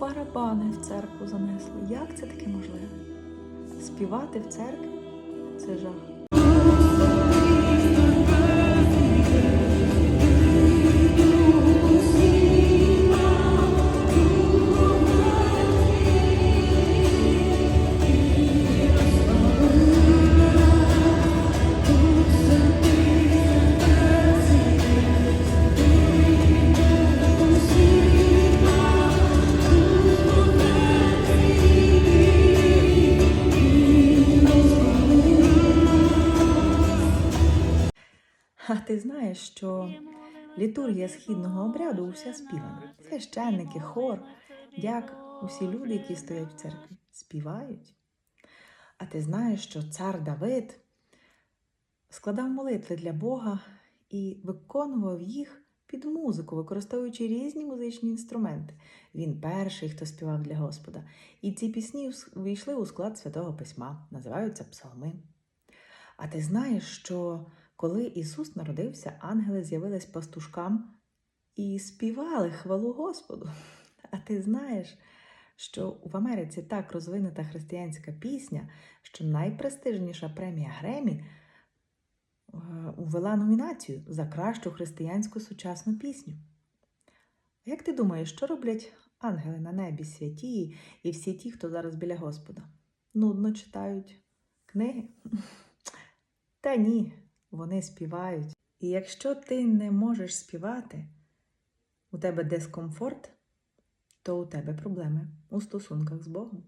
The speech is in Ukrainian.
барабани в церкву занесли. Як це таке можливо? Співати в церкві це жах. А ти знаєш, що літургія східного обряду уся співана. Священники, хор, як усі люди, які стоять в церкві, співають. А ти знаєш, що цар Давид складав молитви для Бога і виконував їх під музику, використовуючи різні музичні інструменти. Він перший, хто співав для Господа. І ці пісні війшли у склад Святого Письма, називаються псалми. А ти знаєш, що коли Ісус народився, ангели з'явились пастушкам і співали хвалу Господу. А ти знаєш, що в Америці так розвинута християнська пісня, що найпрестижніша премія Гремі е, ввела номінацію за кращу християнську сучасну пісню. А Як ти думаєш, що роблять ангели на небі святі і всі ті, хто зараз біля Господа? Нудно читають книги? Та ні, вони співають. І якщо ти не можеш співати, у тебе дискомфорт, то у тебе проблеми у стосунках з Богом.